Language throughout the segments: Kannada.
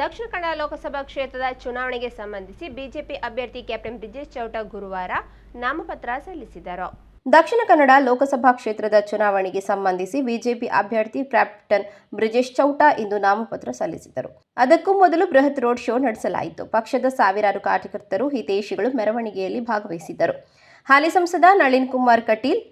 ದಕ್ಷಿಣ ಕನ್ನಡ ಲೋಕಸಭಾ ಕ್ಷೇತ್ರದ ಚುನಾವಣೆಗೆ ಸಂಬಂಧಿಸಿ ಬಿಜೆಪಿ ಅಭ್ಯರ್ಥಿ ಕ್ಯಾಪ್ಟನ್ ಬ್ರಿಜೇಶ್ ಚೌಟ ಗುರುವಾರ ನಾಮಪತ್ರ ಸಲ್ಲಿಸಿದರು. ದಕ್ಷಿಣ ಕನ್ನಡ ಲೋಕಸಭಾ ಕ್ಷೇತ್ರದ ಚುನಾವಣೆಗೆ ಸಂಬಂಧಿಸಿ ಬಿಜೆಪಿ ಅಭ್ಯರ್ಥಿ ಕ್ಯಾಪ್ಟನ್ ಬ್ರಿಜೇಶ್ ಚೌಟ ಇಂದು ನಾಮಪತ್ರ ಸಲ್ಲಿಸಿದರು. ಅದಕ್ಕೂ ಮೊದಲು ಬೃಹತ್ ರೋಡ್ ಶೋ ನಡೆಸಲಾಯಿತು. ಪಕ್ಷದ ಸಾವಿರಾರು ಕಾರ್ಯಕರ್ತರು ಹಿತೈಷಿಗಳು ಮೆರವಣಿಗೆಯಲ್ಲಿ ಭಾಗವಹಿಸಿದ್ದರು. ಹಾಲಿ ಸಂಸದ ನಳಿನ್ ಕುಮಾರ್ ಕಟೀಲ್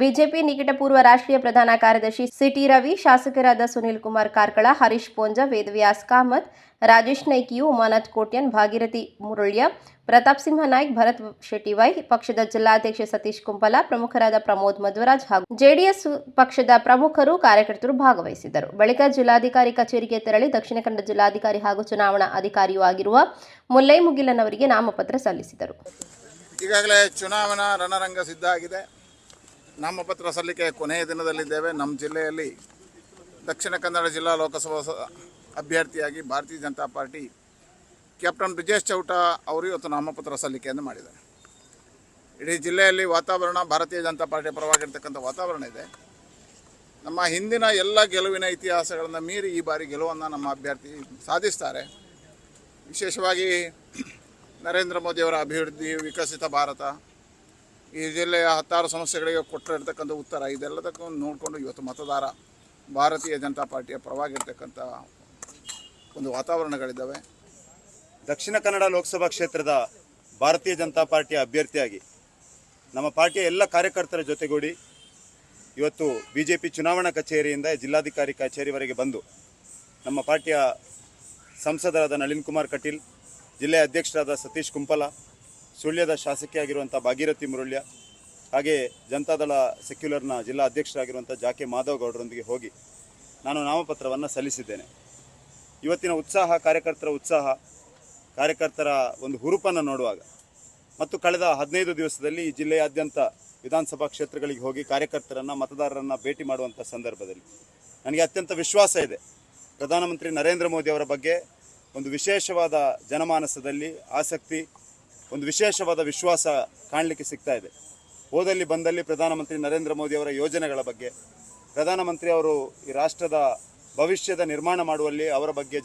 ಬಿಜೆಪಿ ನಿಕಟಪೂರ್ವ ರಾಷ್ಟ್ರೀಯ ಪ್ರಧಾನ ಕಾರ್ಯದರ್ಶಿ ಸಿಟಿ ರವಿ, ಶಾಸಕರಾದ ಸುನಿಲ್ ಕುಮಾರ್ ಕಾರ್ಕಳ, ಹರೀಶ್ ಪೋಂಜ, ವೇದವ್ಯಾಸ್ ಕಾಮತ್, ರಾಜೇಶ್ ನೈಕಿಯು, ಉಮಾನಾಥ್ ಕೋಟ್ಯನ್, ಭಾಗೀರಥಿ ಮುರುಳ್ಯ, ಪ್ರತಾಪ್ ಸಿಂಹ ನಾಯ್ಕ್, ಭರತ್ ಶೆಟ್ಟಿವೈ, ಪಕ್ಷದ ಜಿಲ್ಲಾಧ್ಯಕ್ಷ ಸತೀಶ್ ಕುಂಪಲ, ಪ್ರಮುಖರಾದ ಪ್ರಮೋದ್ ಮಧ್ವರಾಜ್ ಹಾಗೂ ಜೆಡಿಎಸ್ ಪಕ್ಷದ ಪ್ರಮುಖರು ಕಾರ್ಯಕರ್ತರು ಭಾಗವಹಿಸಿದ್ದರು. ಬಳಿಕ ಜಿಲ್ಲಾಧಿಕಾರಿ ಕಚೇರಿಗೆ ತೆರಳಿ ದಕ್ಷಿಣ ಕನ್ನಡ ಜಿಲ್ಲಾಧಿಕಾರಿ ಹಾಗೂ ಚುನಾವಣಾ ಅಧಿಕಾರಿಯೂ ಆಗಿರುವ ಮುಲ್ಲೈ ಮುಗಿಲನ್ ಅವರಿಗೆ ನಾಮಪತ್ರ ಸಲ್ಲಿಸಿದರು. ಈಗಾಗಲೇ ಚುನಾವಣಾ ರಣರಂಗ ಸಿದ್ಧ ಆಗಿದೆ. ನಾಮಪತ್ರ ಸಲ್ಲಿಕೆ ಕೊನೆಯ ದಿನದಲ್ಲಿದ್ದೇವೆ. ನಮ್ಮ ಜಿಲ್ಲೆಯಲ್ಲಿ ದಕ್ಷಿಣ ಕನ್ನಡ ಜಿಲ್ಲಾ ಲೋಕಸಭಾ ಅಭ್ಯರ್ಥಿಯಾಗಿ ಭಾರತೀಯ ಜನತಾ ಪಾರ್ಟಿ ಕ್ಯಾಪ್ಟನ್ ಬ್ರಿಜೇಶ್ ಚೌಟ ಅವರು ಇವತ್ತು ನಾಮಪತ್ರ ಸಲ್ಲಿಕೆಯನ್ನು ಮಾಡಿದ್ದಾರೆ. ಇಡೀ ಜಿಲ್ಲೆಯಲ್ಲಿ ವಾತಾವರಣ, ಭಾರತೀಯ ಜನತಾ ಪಾರ್ಟಿಯ ಪರವಾಗಿರ್ತಕ್ಕಂಥ ವಾತಾವರಣ ಇದೆ. ನಮ್ಮ ಹಿಂದಿನ ಎಲ್ಲ ಗೆಲುವಿನ ಇತಿಹಾಸಗಳನ್ನು ಮೀರಿ ಈ ಬಾರಿ ಗೆಲುವನ್ನು ನಮ್ಮ ಅಭ್ಯರ್ಥಿ ಸಾಧಿಸ್ತಾರೆ. ವಿಶೇಷವಾಗಿ ನರೇಂದ್ರ ಮೋದಿಯವರ ಅಭಿವೃದ್ಧಿ, ವಿಕಸಿತ ಭಾರತ ಈ ಜಿಲ್ಲೆಯ ಹತ್ತಾರು ಸಮಸ್ಯೆಗಳಿಗೆ ಕೊಟ್ಟಿರ್ತಕ್ಕಂಥ ಉತ್ತರ. ಇದೆಲ್ಲದಕ್ಕೂ ನೋಡಿಕೊಂಡು ಇವತ್ತು ಮತದಾರ, ಭಾರತೀಯ ಜನತಾ ಪಾರ್ಟಿಯ ಪರವಾಗಿರ್ತಕ್ಕಂಥ ಒಂದು ವಾತಾವರಣಗಳಿದ್ದಾವೆ. ದಕ್ಷಿಣ ಕನ್ನಡ ಲೋಕಸಭಾ ಕ್ಷೇತ್ರದ ಭಾರತೀಯ ಜನತಾ ಪಾರ್ಟಿಯ ಅಭ್ಯರ್ಥಿಯಾಗಿ ನಮ್ಮ ಪಾರ್ಟಿಯ ಎಲ್ಲ ಕಾರ್ಯಕರ್ತರ ಜೊತೆಗೂಡಿ ಇವತ್ತು ಬಿ ಜೆ ಪಿ ಚುನಾವಣಾ ಕಚೇರಿಯಿಂದ ಜಿಲ್ಲಾಧಿಕಾರಿ ಕಚೇರಿವರೆಗೆ ಬಂದು ನಮ್ಮ ಪಾರ್ಟಿಯ ಸಂಸದರಾದ ನಳಿನ್ ಕುಮಾರ್ ಕಟೀಲ್ ಜಿಲ್ಲೆಯ ಅಧ್ಯಕ್ಷರಾದ ಸತೀಶ್ ಕುಂಪಲ ಸುಳ್ಯದ ಶಾಸಕಿಯಾಗಿರುವಂಥ ಭಾಗೀರಥಿ ಮುರುಳ್ಯ, ಹಾಗೆ ಜನತಾದಳ ಸೆಕ್ಯುಲರ್ನ ಜಿಲ್ಲಾ ಅಧ್ಯಕ್ಷರಾಗಿರುವಂಥ ಜಾಕೆ ಮಾಧವ್ ಗೌಡರೊಂದಿಗೆ ಹೋಗಿ ನಾನು ನಾಮಪತ್ರವನ್ನು ಸಲ್ಲಿಸಿದ್ದೇನೆ. ಇವತ್ತಿನ ಉತ್ಸಾಹ, ಕಾರ್ಯಕರ್ತರ ಉತ್ಸಾಹ, ಕಾರ್ಯಕರ್ತರ ಒಂದು ಹುರುಪನ್ನು ನೋಡುವಾಗ ಮತ್ತು ಕಳೆದ ಹದಿನೈದು ದಿವಸದಲ್ಲಿ ಈ ಜಿಲ್ಲೆಯಾದ್ಯಂತ ವಿಧಾನಸಭಾ ಕ್ಷೇತ್ರಗಳಿಗೆ ಹೋಗಿ ಕಾರ್ಯಕರ್ತರನ್ನು, ಮತದಾರರನ್ನು ಭೇಟಿ ಮಾಡುವಂಥ ಸಂದರ್ಭದಲ್ಲಿ ನನಗೆ ಅತ್ಯಂತ ವಿಶ್ವಾಸ ಇದೆ. ಪ್ರಧಾನಮಂತ್ರಿ ನರೇಂದ್ರ ಮೋದಿ ಅವರ ಬಗ್ಗೆ ಒಂದು ವಿಶೇಷವಾದ ಜನಮಾನಸದಲ್ಲಿ ಆಸಕ್ತಿ ಒಂದು ವಿಶೇಷವಾದ ವಿಶ್ವಾಸ ಕಾಣಲಿಕ್ಕೆ ಸಿಗ್ತಾ ಇದೆ. ಹೋದಲ್ಲಿ ಬಂದಲ್ಲಿ ಪ್ರಧಾನಮಂತ್ರಿ ನರೇಂದ್ರ ಮೋದಿ ಅವರ ಯೋಜನೆಗಳ ಬಗ್ಗೆ, ಪ್ರಧಾನಮಂತ್ರಿ ಅವರು ಈ ರಾಷ್ಟ್ರದ ಭವಿಷ್ಯದ ನಿರ್ಮಾಣ ಮಾಡುವಲ್ಲಿ ಅವರ ಬಗ್ಗೆ